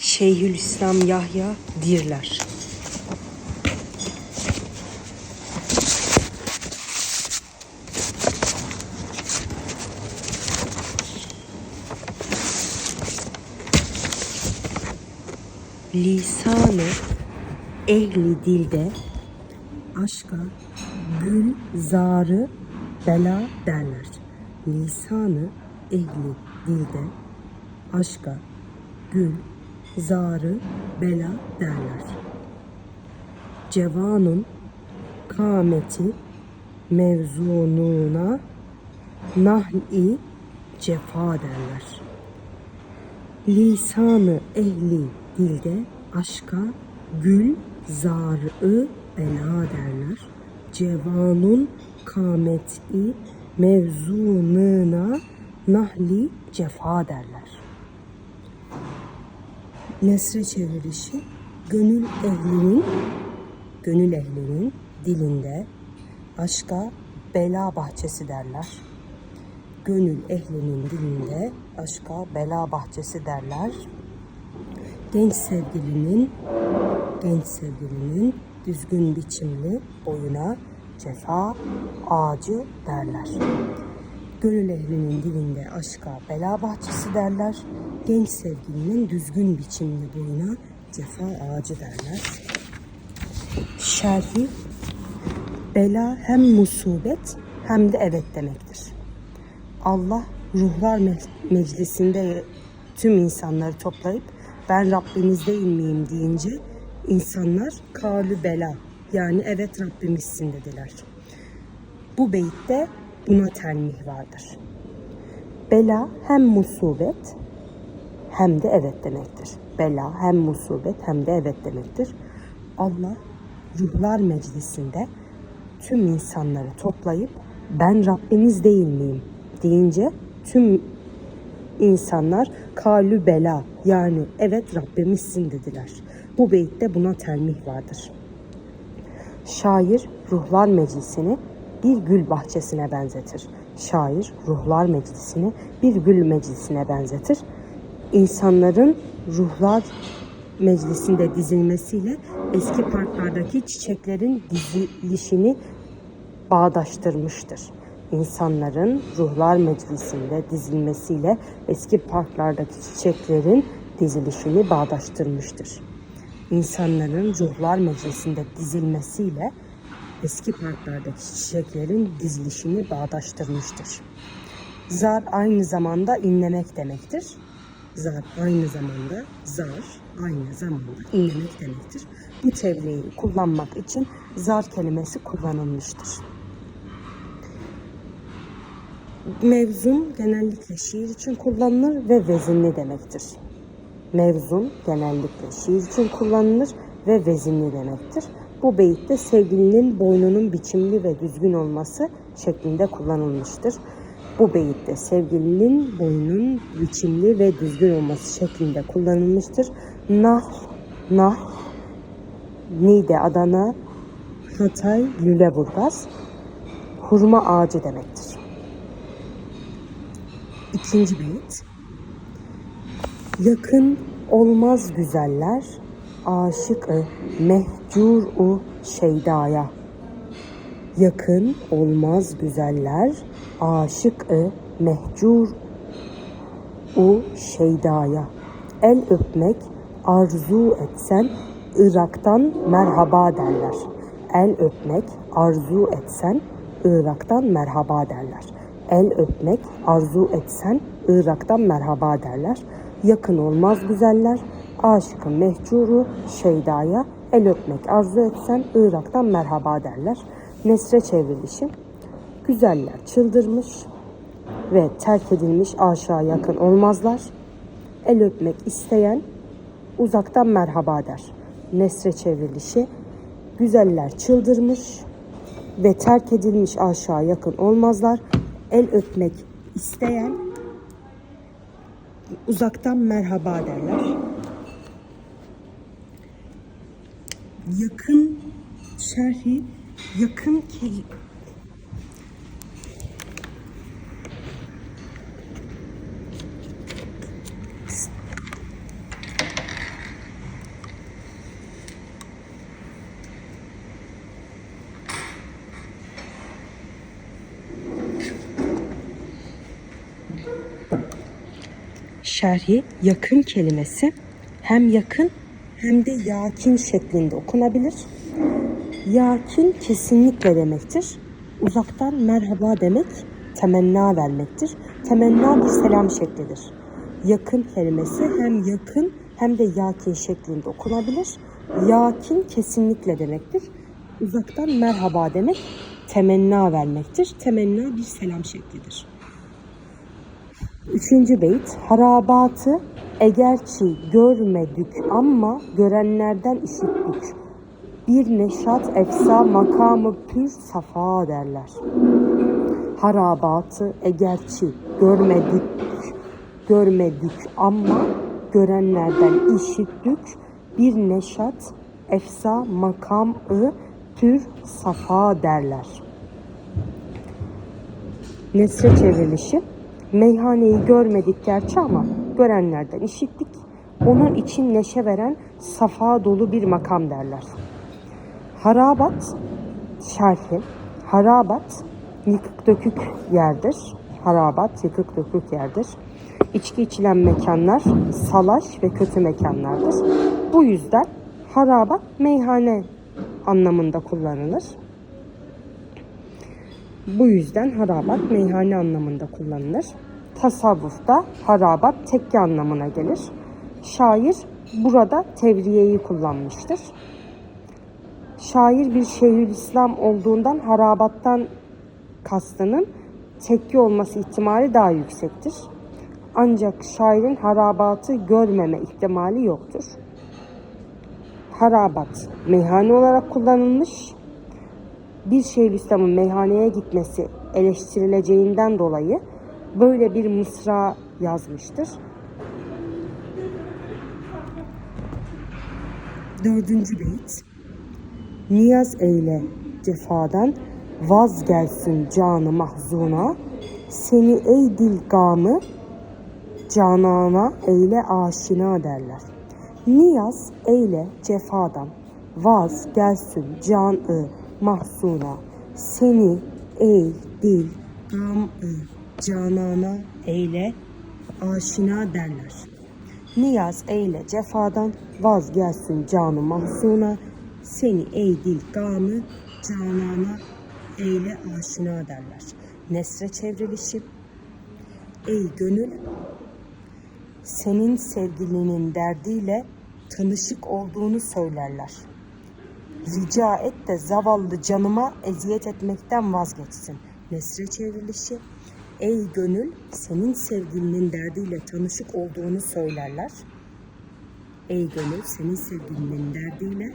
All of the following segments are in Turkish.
Şeyhülislam Yahya Dirler. Lisanı ehli dilde aşka gül zarı bela derler. Lisanı ehli dilde aşka gül zarı bela derler. Cevanun kâmeti mevzununa nahl-i cefa derler. Lisanı ehli dilde aşka gül zarı bela derler. Cevanun kâmeti mevzununa nahli cefa derler. Nesre çevirişi gönül ehlinin gönül ehlinin dilinde aşka bela bahçesi derler. Gönül ehlinin dilinde aşka bela bahçesi derler. Genç sevgilinin genç sevgilinin düzgün biçimli boyuna cefa ağacı derler. Gönül ehlinin dilinde aşka bela bahçesi derler. Genç sevgilinin düzgün biçimli boyuna cefa ağacı derler. Şerhi bela hem musibet hem de evet demektir. Allah ruhlar me- meclisinde tüm insanları toplayıp ben Rabbiniz değil miyim deyince insanlar kalü bela yani evet Rabbimizsin dediler. Bu beyitte buna telmih vardır. Bela hem musibet hem de evet demektir. Bela hem musibet hem de evet demektir. Allah ruhlar meclisinde tüm insanları toplayıp ben Rabbiniz değil miyim deyince tüm insanlar kalü bela yani evet Rabbimizsin dediler. Bu beyitte buna telmih vardır. Şair ruhlar meclisini bir gül bahçesine benzetir. Şair ruhlar meclisini bir gül meclisine benzetir. İnsanların ruhlar meclisinde dizilmesiyle eski parklardaki çiçeklerin dizilişini bağdaştırmıştır. İnsanların ruhlar meclisinde dizilmesiyle eski parklardaki çiçeklerin dizilişini bağdaştırmıştır. İnsanların ruhlar meclisinde dizilmesiyle eski parklardaki çiçeklerin dizilişini bağdaştırmıştır. Zar aynı zamanda inlemek demektir. Zar aynı zamanda zar aynı zamanda inlemek demektir. Bu çevreyi kullanmak için zar kelimesi kullanılmıştır. Mevzun genellikle şiir için kullanılır ve vezinli demektir. Mevzun genellikle şiir için kullanılır ve vezinli demektir. Bu beyitte sevgilinin boynunun biçimli ve düzgün olması şeklinde kullanılmıştır. Bu beyitte sevgilinin boynunun biçimli ve düzgün olması şeklinde kullanılmıştır. Nah, nah, Niğde, Adana, Hatay, Lüleburgaz hurma ağacı demektir. İkinci beyit. Yakın olmaz güzeller, aşık-ı mehcur-u şeydaya. Yakın olmaz güzeller, aşık-ı mehcur-u şeydaya. El öpmek arzu etsen, Irak'tan merhaba derler. El öpmek arzu etsen, Irak'tan merhaba derler. El öpmek arzu etsen, Irak'tan merhaba derler. Yakın olmaz güzeller, aşıkın mehcuru şeydaya el öpmek arzu etsen Irak'tan merhaba derler. Nesre çevrilişi güzeller çıldırmış ve terk edilmiş aşağı yakın olmazlar. El öpmek isteyen uzaktan merhaba der. Nesre çevrilişi güzeller çıldırmış ve terk edilmiş aşağı yakın olmazlar. El öpmek isteyen uzaktan merhaba derler. yakın şerhi, yakın kelime şerhi yakın kelimesi hem yakın hem de yakin şeklinde okunabilir. Yakin kesinlikle demektir. Uzaktan merhaba demek temenna vermektir. Temenna bir selam şeklidir. Yakın kelimesi hem yakın hem de yakin şeklinde okunabilir. Yakin kesinlikle demektir. Uzaktan merhaba demek temenna vermektir. Temenna bir selam şeklidir. Üçüncü beyt harabatı egerçi görmedik ama görenlerden işittik. Bir neşat efsa makamı pür safa derler. Harabatı egerçi görmedik görmedik ama görenlerden işittik. Bir neşat efsa makamı pür safa derler. Nesre çevrilişi. Meyhaneyi görmedik gerçi ama görenlerden işittik. Onun için neşe veren safa dolu bir makam derler. Harabat şerhi. Harabat yıkık dökük yerdir. Harabat yıkık dökük yerdir. İçki içilen mekanlar salaş ve kötü mekanlardır. Bu yüzden harabat meyhane anlamında kullanılır. Bu yüzden harabat meyhane anlamında kullanılır. Tasavvufta harabat tekke anlamına gelir. Şair burada tevriyeyi kullanmıştır. Şair bir Şeyhülislam olduğundan harabattan kastının tekke olması ihtimali daha yüksektir. Ancak şairin harabatı görmeme ihtimali yoktur. Harabat meyhane olarak kullanılmış. Bir Şeyhülislam'ın meyhaneye gitmesi eleştirileceğinden dolayı böyle bir mısra yazmıştır. Dördüncü beyt. Niyaz eyle cefadan, vazgelsin canı mahzuna. Seni ey dil gamı, canana eyle aşina derler. Niyaz eyle cefadan, vaz gelsin canı mahzuna. Seni ey dil gamı, canana eyle aşina derler. Niyaz eyle cefadan vazgelsin canı mahzuna. Seni ey dil gamı canana eyle aşina derler. Nesre çevrilişi. Ey gönül senin sevgilinin derdiyle tanışık olduğunu söylerler. Rica et de zavallı canıma eziyet etmekten vazgeçsin. Nesre çevrilişi. Ey gönül senin sevgilinin derdiyle tanışık olduğunu söylerler. Ey gönül senin sevgilinin derdiyle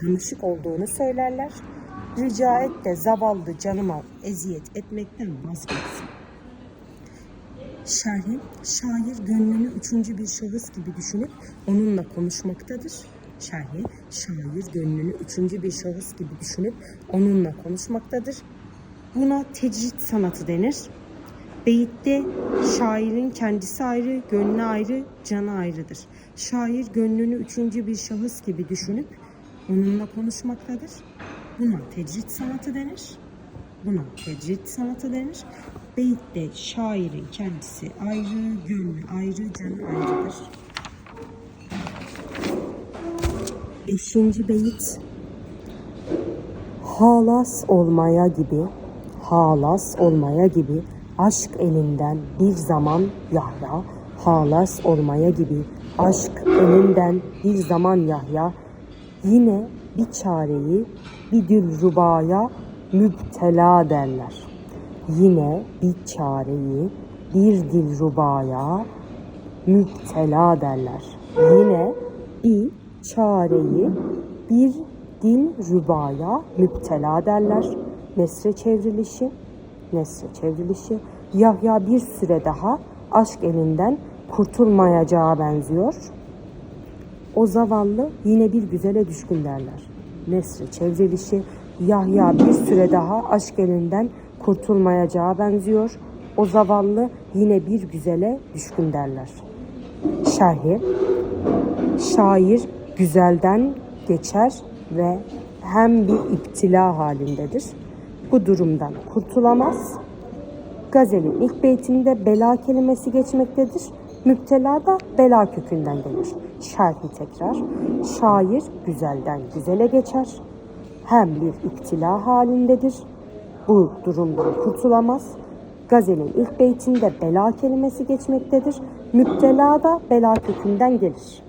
tanışık olduğunu söylerler. Rica et de zavallı canıma eziyet etmekten vazgeçsin. Şerhi, şair gönlünü üçüncü bir şahıs gibi düşünüp onunla konuşmaktadır. Şerhi, şair gönlünü üçüncü bir şahıs gibi düşünüp onunla konuşmaktadır. Buna tecrit sanatı denir. Beyitte şairin kendisi ayrı, gönlü ayrı, canı ayrıdır. Şair gönlünü üçüncü bir şahıs gibi düşünüp onunla konuşmaktadır. Buna tecrit sanatı denir. Buna tecrit sanatı denir. Beyitte şairin kendisi ayrı, gönlü ayrı, canı ayrıdır. Beşinci beyit Halas olmaya gibi, halas olmaya gibi aşk elinden bir zaman Yahya, halas olmaya gibi aşk elinden bir zaman Yahya, yine bir çareyi bir dilrubaya müptela derler. Yine bir çareyi bir dilrubaya müptela derler. Yine bir çareyi bir dil rübaya müptela derler. Nesre çevrilişi, nesre çevrilişi. Yahya bir süre daha aşk elinden kurtulmayacağı benziyor. O zavallı yine bir güzele düşkün derler. Nesre çevrilişi. Yahya bir süre daha aşk elinden kurtulmayacağı benziyor. O zavallı yine bir güzele düşkün derler. Şerhi, şair güzelden geçer ve hem bir iptila halindedir. Bu durumdan kurtulamaz. Gazelin ilk beytinde bela kelimesi geçmektedir. Müptela da bela kökünden gelir. Şerhi tekrar. Şair güzelden güzele geçer. Hem bir iktila halindedir. Bu durumdan kurtulamaz. Gazelin ilk beytinde bela kelimesi geçmektedir. Müptela da bela kökünden gelir.